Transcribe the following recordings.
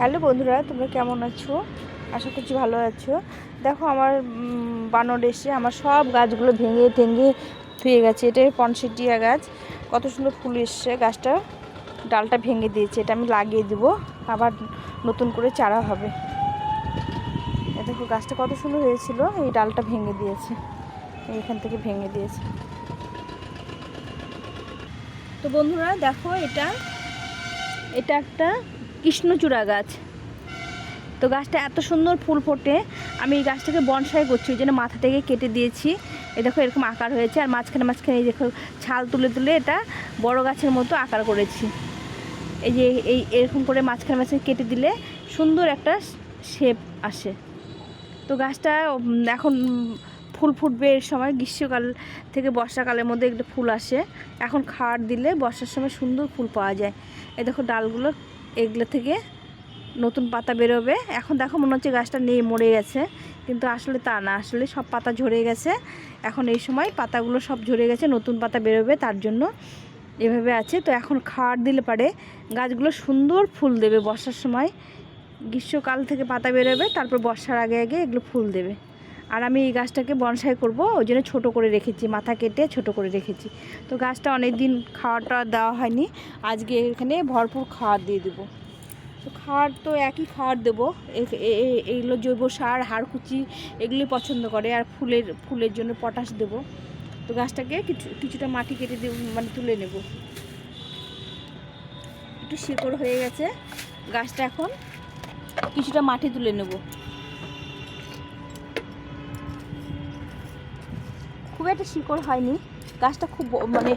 Hello বন্ধুরা, তোমরা কেমন আছো? আশা করছি ভালো আছো। দেখো আমার বানর এসে আমার সব গাছগুলো ভেঙে টেঙে ধুয়ে গেছে। এটাই পনসেটিয়া গাছ। কত সুন্দর ফুল এসছে। গাছটা ডালটা ভেঙে দিয়েছে। এটা আমি লাগিয়ে দিব। আবার নতুন করে চারা হবে। দেখো, গাছটা কত সুন্দর হয়েছিল। এই ডালটা ভেঙে দিয়েছে। এইখান থেকে ভেঙে দিয়েছে। তো বন্ধুরা, দেখো এটা। এটা একটা কৃষ্ণচূড়া গাছ। তো গাছটা এত সুন্দর ফুল ফোটে। আমি এই গাছটাকে বনসাই করছি, ওই জন্য মাথা থেকে কেটে দিয়েছি। এ দেখো এরকম আকার হয়েছে, আর মাঝখানে মাঝখানে এই দেখো ছাল তুলে তুলে এটা বড় গাছের মতো আকার করেছি। এই যে এই এরকম করে মাঝখানে মাঝখানে কেটে দিলে সুন্দর একটা শেপ আসে। তো গাছটা এখন ফুল ফুটবে এর সময়, গ্রীষ্মকাল থেকে বর্ষাকালের মধ্যে একটা ফুল আসে। এখন খাওয়ার দিলে বর্ষার সময় সুন্দর ফুল পাওয়া যায়। এই দেখো ডালগুলো এগুলো থেকে নতুন পাতা বেরোবে। এখন দেখো মনে হচ্ছে গাছটা নেই, মরে গেছে। কিন্তু আসলে তা না, আসলে সব পাতা ঝরে গেছে। এখন এই সময় পাতাগুলো সব ঝরে গেছে, নতুন পাতা বেরোবে, তার জন্য এভাবে আছে। তো এখন খাওয়ার দিলে পারে, গাছগুলো সুন্দর ফুল দেবে বর্ষার সময়। গ্রীষ্মকাল থেকে পাতা বেরোবে, তারপর বর্ষার আগে আগে এগুলো ফুল দেবে। আর আমি এই গাছটাকে বনসাই করব, ওই জন্য ছোটো করে রেখেছি, মাথা কেটে ছোট করে রেখেছি। তো গাছটা অনেক দিন খাওয়াটা দেওয়া হয়নি, আজকে এখানে ভরপুর খাওয়ার দিয়ে দেবো। তো খাওয়ার তো একই খাওয়ার দেবো এইগুলো জৈব সার হাড়কুচি এগুলি পছন্দ করে, আর ফুলের ফুলের জন্য পটাশ দেবো। তো গাছটাকে কিছু, কিছুটা মাটি কেটে দেব মানে তুলে নেব। একটু শিকড় হয়ে গেছে, গাছটা এখন কিছুটা মাটি তুলে নেব। খুব একটা শিকড় হয়নি। গাছটা খুব মানে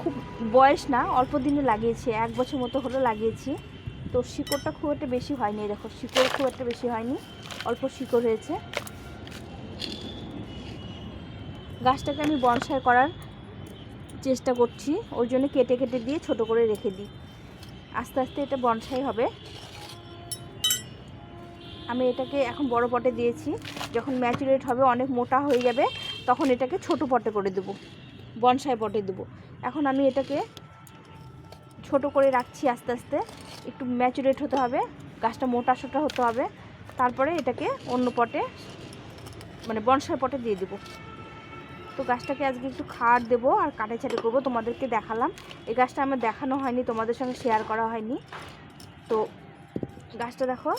খুব বয়স না, অল্প দিনে লাগিয়েছি, এক বছর মতো হলো লাগিয়েছি। তো শিকড়টা খুব একটা বেশি হয়নি দেখো, শিকড় খুব একটা বেশি হয়নি, অল্প শিকড় হয়েছে। গাছটাকে আমি বনসাই করার চেষ্টা করছি, ওর জন্য কেটে কেটে দিয়ে ছোট করে রেখে দিই। আস্তে আস্তে এটা বনসাই হবে। আমি এটাকে এখন বড় পটে দিয়েছি, যখন ম্যাচুরেট হবে অনেক মোটা হয়ে যাবে তখন এটাকে ছোট পটে করে দেবো, বনসাই পটে দেবো। এখন আমি এটাকে ছোট করে রাখছি আস্তে আস্তে, একটু ম্যাচুরেট হতে হবে, গাছটা মোটা সোটা হতে হবে, তারপরে এটাকে অন্য পটে মানে বনসাই পটে দিয়ে দেবো। তো গাছটাকে আজকে একটু খাওয়ার দেবো আর কাটে ছাটে করব, তোমাদেরকে দেখালাম। এই গাছটা আমার দেখানো হয়নি, তোমাদের সঙ্গে শেয়ার করা হয়নি। তো গাছটা দেখো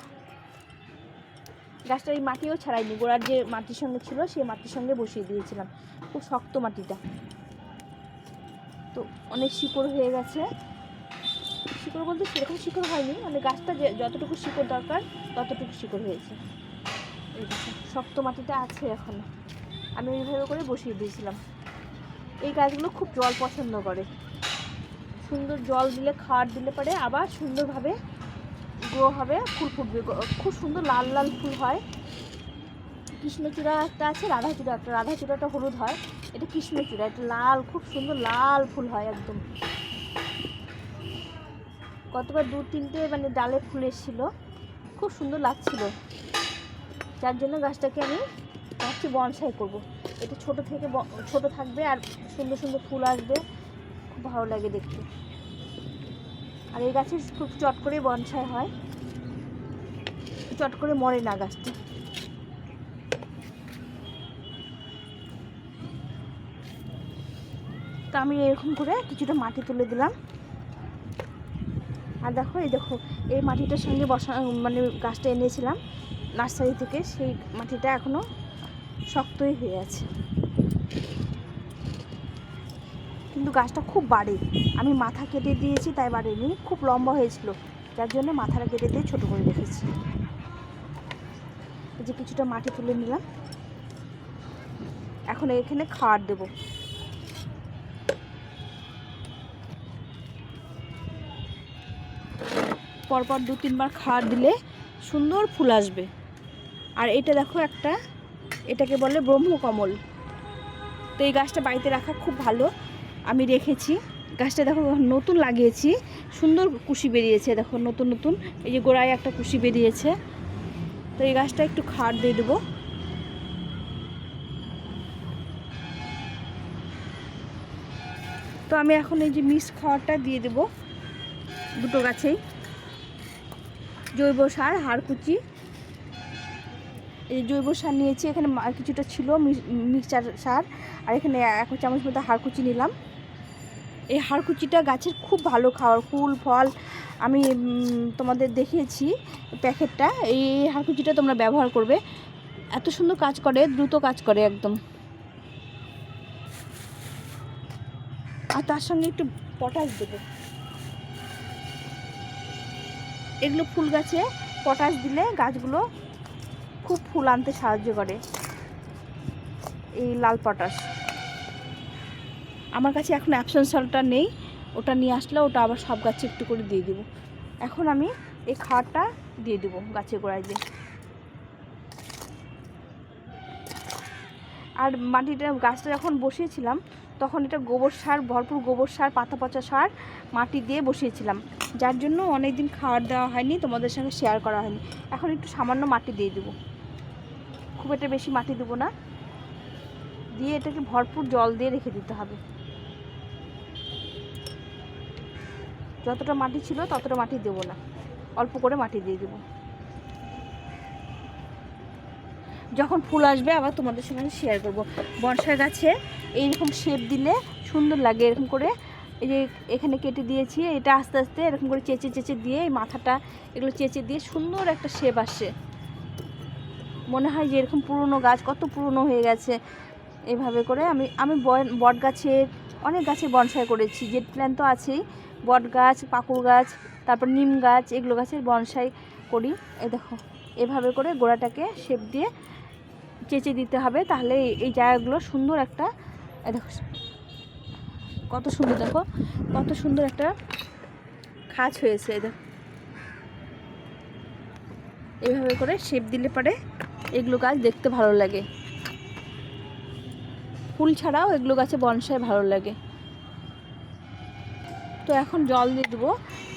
গাছটা এই মাটিও ছাড়াইনি, গোড়ার যে মাটির সঙ্গে ছিল সেই মাটির সঙ্গে বসিয়ে দিয়েছিলাম। খুব শক্ত মাটিটা। তো অনেক শিকড় হয়ে গেছে। শিকড় বলতে সেরকম শিকড় হয়নি মানে গাছটা যে যতটুকু শিকড় দরকার, ততটুকু শিকড় হয়েছে। শক্ত মাটিটা আছে এখনও। আমি এইভাবে করে বসিয়ে দিয়েছিলাম। এই গাছগুলো খুব জল পছন্দ করে। সুন্দর জল দিলে, খাওয়ার দিলে পরে, আবার সুন্দরভাবে গ্রো হবে ফুল ফুটবে খুব সুন্দর লাল লাল ফুল হয়। কৃষ্ণচূড়া একটা আছে, রাধাচূড়া একটা, রাধাচূড়াটা হলুদ হয়। এটা কৃষ্ণচূড়া, এটা লাল, খুব সুন্দর লাল ফুল হয় একদম। কতবার দু, তিনটে মানে ডালে ফুল এসেছিল, খুব সুন্দর লাগছিল। যার জন্য গাছটাকে আমি ভাবছি বনসাই করব। এটা ছোট থেকে ছোট থাকবে আর সুন্দর সুন্দর ফুল আসবে। খুব ভালো লাগে দেখতে। আর এই গাছে খুব চট করে বনসাই হয়। চট করে মরে না গাছটা। তো আমি এরকম করে কিছুটা মাটি তুলে দিলাম। আর দেখো, এই দেখো, এই মাটিটার সঙ্গে বসা মানে গাছটা এনেছিলাম নার্সারি থেকে, সেই মাটিটা এখনও শক্তই হয়ে আছে। কিন্তু গাছটা খুব বাড়ে। আমি মাথা কেটে দিয়েছি, তাই বাড়েনি। খুব লম্বা হয়েছিল। যার জন্য মাথাটা কেটে দিয়ে ছোটো করে রেখেছি। যে কিছুটা মাটি তুলে নিলাম। এখন এখানে খাওয়ার দেবো। পরপর দু তিনবার খাওয়ার দিলে সুন্দর ফুল আসবে। আর এটা দেখো একটা, এটাকে বলে ব্রহ্মকমল। তো এই গাছটা বাড়িতে রাখা খুব ভালো। আমি রেখেছি। গাছটা দেখো নতুন লাগিয়েছি। সুন্দর কুশি বেরিয়েছে, দেখো নতুন নতুন। এই যে গোড়ায় একটা কুশি বেরিয়েছে। তো এই গাছটা একটু খাওয়ার দিয়ে দেবো। তো আমি এখন এই যে মিক্স খাওয়ারটা দিয়ে দেবো দুটো গাছেই। জৈব সার হাড়কুচি এই জৈব সার নিয়েছি, এখানে কিছুটা ছিল মিক্সচার সার। আর এখানে এক চামচ মতো হাড়কুচি নিলাম। এই হাড়কুচিটা গাছের খুব ভালো খাওয়ার ফুল, ফল আমি তোমাদের দেখিয়েছি প্যাকেটটা। এই হাড়কুচিটা তোমরা ব্যবহার করবে। এত সুন্দর কাজ করে, দ্রুত কাজ করে একদম। আর তার সঙ্গে একটু পটাশ দেবো। এগুলো ফুল গাছে পটাশ দিলে গাছগুলো খুব ফুল আনতে সাহায্য করে। এই লাল পটাশ। আমার কাছে এখন অ্যাপসন সলটা নেই। ওটা নিয়ে আসলে ওটা আবার সব গাছে একটু করে দিয়ে দিব। এখন আমি এই খাওয়ারটা দিয়ে দেবো গাছের গোড়ায় দিয়ে। আর মাটিটা গাছটা যখন বসিয়েছিলাম, তখন এটা গোবর সার, ভরপুর গোবর সার, পাতা পচা সার মাটি দিয়ে বসিয়েছিলাম। যার জন্য অনেক দিন খাবার দেওয়া হয়নি, তোমাদের সঙ্গে শেয়ার করা হয়নি। এখন একটু সামান্য মাটি দিয়ে দেবো। খুব একটা বেশি মাটি দেবো না। দিয়ে এটাকে ভরপুর জল দিয়ে রেখে দিতে হবে। যতটা মাটি ছিল ততটা মাটি দেবো না। অল্প করে মাটি দিয়ে দেবো। যখন ফুল আসবে আবার তোমাদের সঙ্গে শেয়ার করব। বর্ষার গাছে এইরকম শেপ দিলে সুন্দর লাগে। এরকম করে এই যে এখানে কেটে দিয়েছি, এটা আস্তে আস্তে এরকম করে চেঁচে চেঁচে দিয়ে এই মাথাটা এগুলো চেঁচে দিয়ে সুন্দর একটা শেপ আসে। মনে হয় যে এরকম পুরনো গাছ, কত পুরনো হয়ে গেছে। এইভাবে করে আমি আমি বট- গাছের অনেক গাছের বনসাই করেছি। জেট প্ল্যান তো আছেই বট গাছ পাকুড় গাছ, তারপর নিম গাছ, এগুলো গাছের বনসাই করি। এ দেখো, এভাবে করে গোড়াটাকে শেপ দিয়ে চেঁচে দিতে হবে, তাহলে এই- জায়গাগুলো সুন্দর একটা, এই দেখো, কত সুন্দর দেখো, কত সুন্দর একটা খাঁচ হয়েছে দেখো। এইভাবে করে শেপ দিলে পরে এগুলো গাছ দেখতে ভালো লাগে। ফুল ছাড়াও এগুলো গাছে বনসায় ভালো লাগে। তো এখন জল দিয়ে দেবো।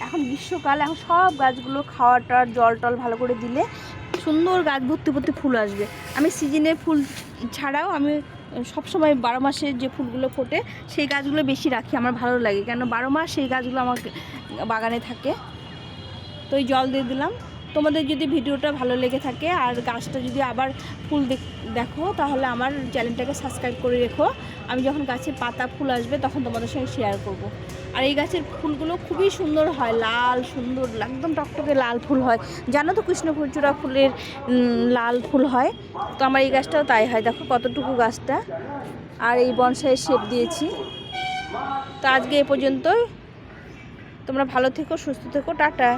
এখন গ্রীষ্মকাল এখন সব গাছগুলো খাওয়াটার জল টল ভালো করে দিলে সুন্দর গাছ ভর্তি ভর্তি ফুল আসবে। আমি সিজনের ফুল ছাড়াও আমি সবসময় বারো মাসে যে ফুলগুলো ফোটে, সেই গাছগুলো বেশি রাখি, আমার ভালো লাগে। কেন বারো মাস সেই গাছগুলো আমার বাগানে থাকে। তো এই জল দিয়ে দিলাম। তোমাদের যদি ভিডিওটা ভালো লেগে থাকে আর গাছটা যদি আবার ফুল দেখো তাহলে আমার চ্যানেলটাকে সাবস্ক্রাইব করে রেখো। আমি যখন গাছে পাতা ফুল আসবে, তখন তোমাদের সঙ্গে শেয়ার করব। আর এই গাছের ফুলগুলো খুবই সুন্দর হয়, লাল, সুন্দর একদম টকটকে লাল ফুল হয়। জানো তো কৃষ্ণচূড়া ফুলের লাল ফুল হয়? তো আমার এই গাছটাও তাই হয়। দেখো কতটুকু গাছটা। আর এই বনসাইয়ের শেপ দিয়েছি। তো আজকে এ পর্যন্তই। তোমরা ভালো থেকো, সুস্থ থেকো, টাটা।